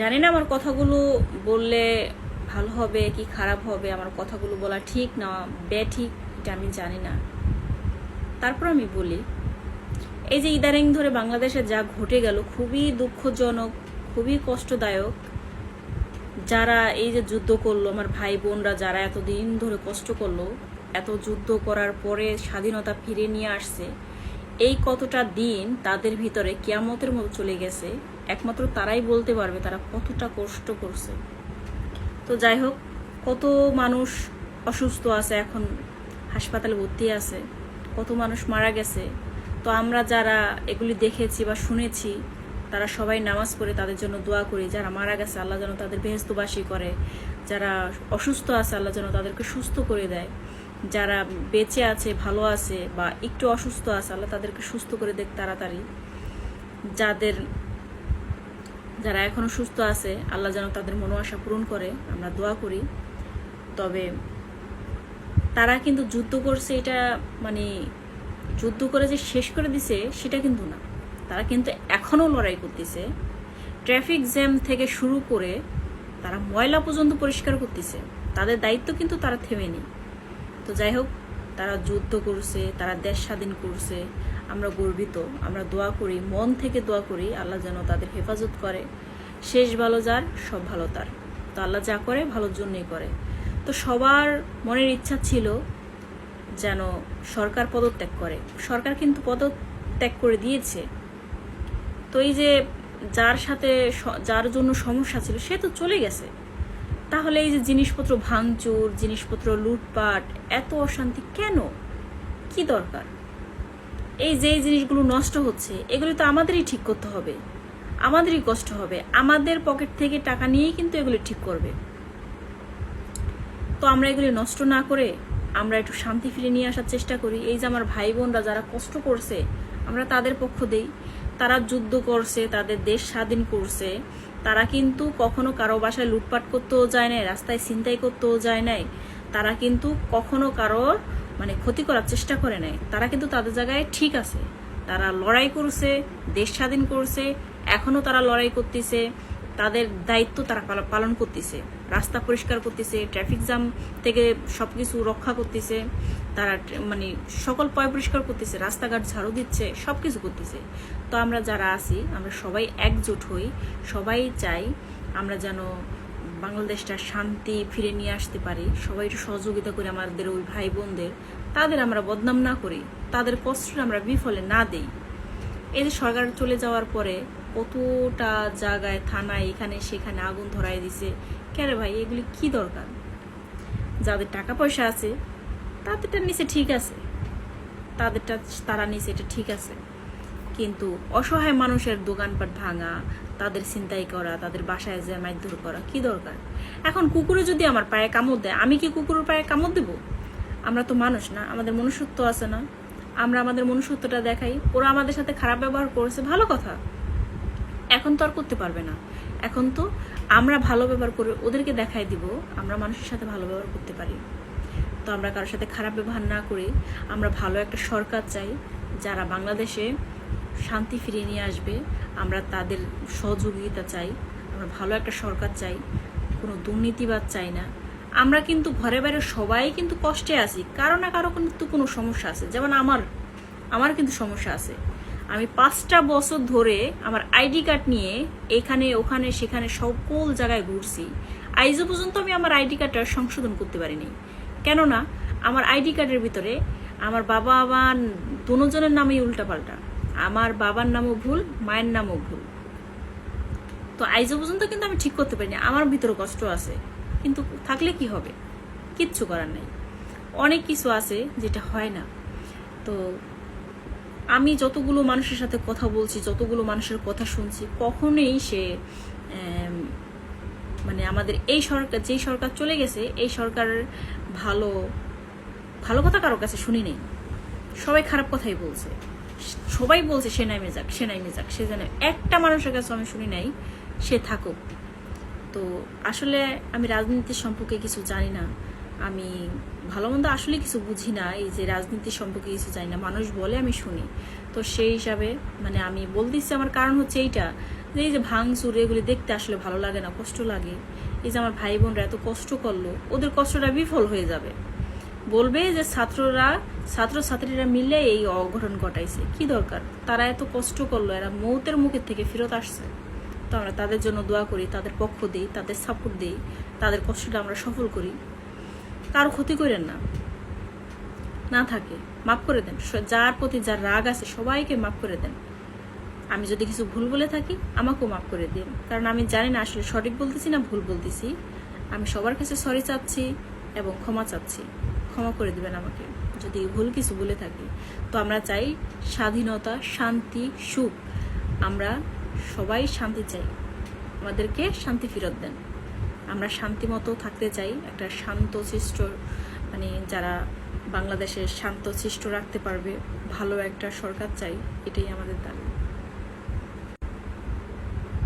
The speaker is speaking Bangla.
জানি না আমার কথাগুলো বললে ভালো হবে কি খারাপ হবে, আমার কথাগুলো বলা ঠিক না ঠিক, এটা আমি জানি না। তারপর আমি বলি, এই যে ইদানিং ধরে বাংলাদেশে যা ঘটে গেল খুবই দুঃখজনক, খুবই কষ্টদায়ক। যারা এই যে যুদ্ধ করল, আমার ভাই বোনরা যারা এতদিন ধরে কষ্ট করল, এত যুদ্ধ করার পরে স্বাধীনতা ফিরে নিয়ে আসছে এই কতটা দিন তাদের ভিতরে কিয়ামতের মতো চলে গেছে, একমাত্র তারাই বলতে পারবে তারা কতটা কষ্ট করছে। তো যাই হোক, কত মানুষ অসুস্থ আছে, এখন হাসপাতালে ভর্তি আছে, কত মানুষ মারা গেছে। তো আমরা যারা এগুলি দেখেছি বা শুনেছি, তারা সবাই নামাজ পড়ে তাদের জন্য দোয়া করি। যারা মারা গেছে, আল্লাহ যেন তাদের বেহেস্তবাসী করে। যারা অসুস্থ আছে, আল্লাহ যেন তাদেরকে সুস্থ করে দেয়। যারা বেঁচে আছে, ভালো আছে বা একটু অসুস্থ আছে, আল্লাহ তাদেরকে সুস্থ করে দেখ তাড়াতাড়ি। যাদের, যারা এখনও সুস্থ আছে, আল্লাহ যেন তাদের মনো আশা পূরণ করে, আমরা দোয়া করি। তবে তারা কিন্তু যুদ্ধ করছে, এটা মানে যুদ্ধ করে যে শেষ করে দিছে, সেটা কিন্তু না। তারা কিন্তু এখনও লড়াই করতেছে। ট্রাফিক জ্যাম থেকে শুরু করে তারা ময়লা পর্যন্ত পরিষ্কার করতেছে। তাদের দায়িত্ব কিন্তু তারা থেমেনি তো যাই হোক, তারা যুদ্ধ করছে, তারা দেশ স্বাধীন করছে, আমরা গর্বিত। আমরা দোয়া করি, মন থেকে দোয়া করি, আল্লাহ যেন তাদের হেফাজত করে। শেষ ভালো যার, সব ভালো তার। তো আল্লাহ যা করে, ভালোর জন্যই করে। তো সবার মনের ইচ্ছা ছিল যেন সরকার পদত্যাগ করে। সরকার কিন্তু পদত্যাগ করে দিয়েছে। তো এই যে যার সাথে যার জন্য সমস্যা ছিল, সে তো চলে গেছে। তাহলে এই যে জিনিসপত্র ভাঙচুর, জিনিসপত্র লুটপাট, এত অশান্তি কেন? কি দরকার? এই যে জিনিসগুলো নষ্ট হচ্ছে, এগুলো তো আমাদেরই ঠিক করতে হবে। আমাদেরই কষ্ট হবে। আমাদের পকেট থেকে টাকা নিয়েই কিন্তু এগুলো ঠিক করবে। তো আমরা এগুলি নষ্ট না করে আমরা একটু শান্তি ফিরে নিয়ে আসার চেষ্টা করি। এই যে আমার ভাই বোনরা যারা কষ্ট করছে, আমরা তাদের পক্ষ দেই। তারা যুদ্ধ করছে, তাদের দেশ স্বাধীন করছে। তারা কিন্তু কখনো কারও বাসায় লুটপাট করতেও যায় নাই, রাস্তায় ছিনতাই করতেও যায় নাই। তারা কিন্তু কখনো কারোর মানে ক্ষতি করার চেষ্টা করে নাই। তারা কিন্তু তাদের জায়গায় ঠিক আছে। তারা লড়াই করছে, দেশ স্বাধীন করছে, এখনও তারা লড়াই করতেছে। তাদের দায়িত্ব তারা পালন করতেছে। রাস্তা পরিষ্কার করতেছে ট্রাফিক জ্যাম থেকে সব কিছু রক্ষা করতেছে, তারা মানে সকল পয় পরিষ্কার করতেছে, রাস্তাঘাট ঝাড়ু দিচ্ছে সব কিছু করতেছে। তো আমরা যারা আছি, আমরা সবাই একজোট হই। সবাই চাই আমরা যেন বাংলাদেশটা শান্তি ফিরে নিয়ে আসতে পারি। সবাই একটু সহযোগিতা করে আমাদের ওই ভাই বোনদের তাদের আমরা বদনাম না করি। তাদের কষ্ট আমরা বিফলে না দেই। এই যে সরকার চলে যাওয়ার পরে কতটা জায়গায়, থানায়, এখানে, সেখানে আগুন ধরাই দিছে। কেন ভাই, এগুলি কি দরকার? যাদের টাকা পয়সা আছে, তাদেরটা নিচে ঠিক আছে। তাদেরটা, তারা নিচে এটা ঠিক আছে। কিন্তু অসহায় মানুষের দোকানপাট ভাঙা, তাদের চিন্তাই করা, তাদের বাসায় যে মারধর করা কি দরকার? এখন কুকুরে যদি আমার পায়ে কামড় দেয়, আমি কি কুকুরের পায়ে কামড় দেব? আমরা তো মানুষ না, আমাদের মনুষ্যত্ব আছে না। আমরা আমাদের মনুষ্যত্বটা দেখাই, ওরা আমাদের সাথে খারাপ ব্যবহার করেছে, ভালো কথা। এখন তো আর করতে পারবে না। এখন তো আমরা ভালো ব্যবহার করে ওদেরকে দেখাই দিব, আমরা মানুষের সাথে ভালো ব্যবহার করতে পারি। তো আমরা কারোর সাথে খারাপ ব্যবহার না করি আমরা ভালো একটা সরকার চাই, যারা বাংলাদেশে শান্তি ফিরিয়ে নিয়ে আসবে, আমরা তাদের সহযোগিতা চাই, আমরা ভালো একটা সরকার চাই, কোনো দুর্নীতিবাদ চাই না। আমরা কিন্তু ঘরে বাইরে সবাই কিন্তু কষ্টে আছি, কারও না কারও কিন্তু কোনো সমস্যা আছে। যেমন আমার আমার কিন্তু সমস্যা আছে। আমি পাঁচটা বছর ধরে আমার আইডি কার্ড নিয়ে এখানে, ওখানে, সেখানে সকল জায়গায় ঘুরছি। আইজও পর্যন্ত আমি আমার আইডি কার্ডটা সংশোধন করতে পারিনি। কেননা, আমার আইডি কার্ডের ভিতরে আমার বাবা আমার দুজনের নামেই উল্টাপাল্টা। আমার বাবার নামও ভুল, মায়ের নামও ভুল। তো আইজও পর্যন্ত কিন্তু আমি ঠিক করতে পারিনি। আমার ভিতরে কষ্ট আছে। কিন্তু থাকলে কি হবে? কিচ্ছু করার নেই। অনেক কিছু আছে যেটা হয় না। তো আমি যতগুলো মানুষের সাথে কথা বলছি, যতগুলো মানুষের কথা শুনছি, কখনোই সে মানে আমাদের এই সরকার, যেই সরকার চলে গেছে, এই সরকার ভালো ভালো কথা কারও কাছে শুনি নেই। সবাই খারাপ কথাই বলছে। সবাই বলছে, সে নাইমে যাক সে নাইমে যাক সে জানে একটা মানুষের কাছে আমি শুনি নাই, সে থাকুক। তো আসলে আমি রাজনীতি সম্পর্কে কিছু জানি না। আমি ভালো মন্দ আসলে কিছু বুঝি না, এই যে রাজনীতি সম্পর্কে কিছু জানি না, মানুষ বলে আমি শুনি। তো সেই হিসাবে মানে আমি বলতেছি আমার কারণ হচ্ছে এইটা, যে এই যে ভাঙচুর, এগুলি দেখতে আসলে ভালো লাগে না, কষ্ট লাগে। এই যে আমার ভাই বোনরা এত কষ্ট করল, ওদের কষ্টটা বিফল হয়ে যাবে। বলবে যে ছাত্ররা ছাত্র ছাত্রীরা মিলে এই অঘটন ঘটাইছে। কি দরকার? তারা এত কষ্ট করল, এরা মৌতের মুখের থেকে ফেরত আসছে। তো আমরা তাদের জন্য দোয়া করি, তাদের পক্ষ দিই, তাদের সাপোর্ট দিই, তাদের কষ্টটা আমরা সফল করি। কারও ক্ষতি করেন না। না থাকে। মাফ করে দেন। যার প্রতি যার রাগ আছে, সবাইকে মাফ করে দেন। আমি যদি কিছু ভুল বলে থাকি, আমাকেও মাফ করে দিন। কারণ আমি জানি না আসলে সঠিক বলতেছি না ভুল বলতেছি। আমি সবার কাছে সরি চাচ্ছি এবং ক্ষমা চাচ্ছি। ক্ষমা করে দিবেন আমাকে। যদি ভুল কিছু বলে থাকি। তো আমরা চাই স্বাধীনতা, শান্তি, সুখ। আমরা সবাই শান্তি চাই। আমাদেরকে শান্তি ফেরত দেন। আমরা শান্তি মতো থাকতে চাই, একটা শান্ত সৃষ্ট মানে যারা বাংলাদেশের শান্ত সৃষ্ট রাখতে পারবে, ভালো একটা সরকার চাই, এটাই আমাদের দাবি।